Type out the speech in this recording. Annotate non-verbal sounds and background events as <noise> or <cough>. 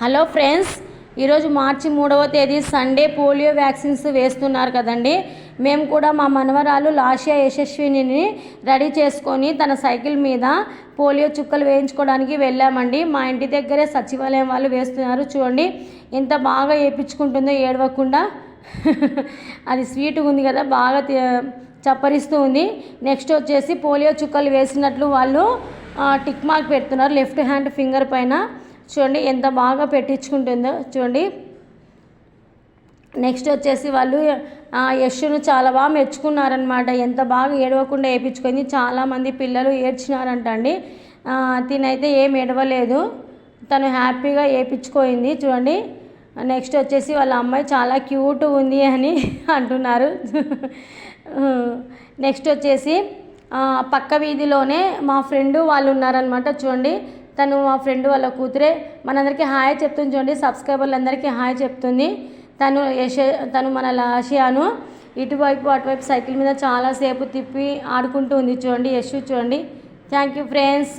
Hello friends ఈరోజు మార్చి మూడవ తేదీ సండే పోలియో వ్యాక్సిన్స్ వేస్తున్నారు కదండి. మేము కూడా మా మనవరాలు లాషియా యశస్విని రెడీ చేసుకొని తన సైకిల్ మీద పోలియో చుక్కలు వేయించుకోవడానికి వెళ్ళామండి. మా ఇంటి దగ్గరే సచివాలయం వాళ్ళు వేస్తున్నారు. చూడండి ఎంత బాగా వేయించుకుంటుందో ఏడవకుండా. <laughs> అది స్వీట్గా ఉంది కదా బాగా చప్పరిస్తూ ఉంది. నెక్స్ట్ వచ్చేసి పోలియో చుక్కలు వేసినట్లు వాళ్ళు టిక్ మార్క్ పెడుతున్నారు లెఫ్ట్ హ్యాండ్ ఫింగర్ పైన. చూడండి ఎంత బాగా పెట్టించుకుంటుందో చూడండి. నెక్స్ట్ వచ్చేసి వాళ్ళు ఆ, యశ్ను చాలా బాగా మెచ్చుకున్నారనమాట ఎంత బాగా ఏడవకుండా వేయించుకొని చాలామంది పిల్లలు ఏడ్చినారంట అండి. తినైతే ఏం ఏడవలేదు. తను హ్యాపీగా వేయించుకోయింది చూడండి. నెక్స్ట్ వచ్చేసి వాళ్ళ అమ్మాయి చాలా క్యూట్ ఉంది అని <laughs> అంటున్నారు. <laughs> నెక్స్ట్ వచ్చేసి పక్క వీధిలోనే మా ఫ్రెండ్ వాళ్ళు ఉన్నారనమాట చూడండి తను మా ఫ్రెండ్ వాళ్ళ కూతురే. మనందరికీ హాయ్ చెప్తుంది చూడండి సబ్స్క్రైబర్లు అందరికీ హాయ్ చెప్తుంది. తను యశ తను మన లాషియాను. ఇటువైపు అటువైపు సైకిల్ మీద చాలాసేపు తిప్పి ఆడుకుంటూ ఉంది చూడండి యశ్ చూడండి. Thank you friends.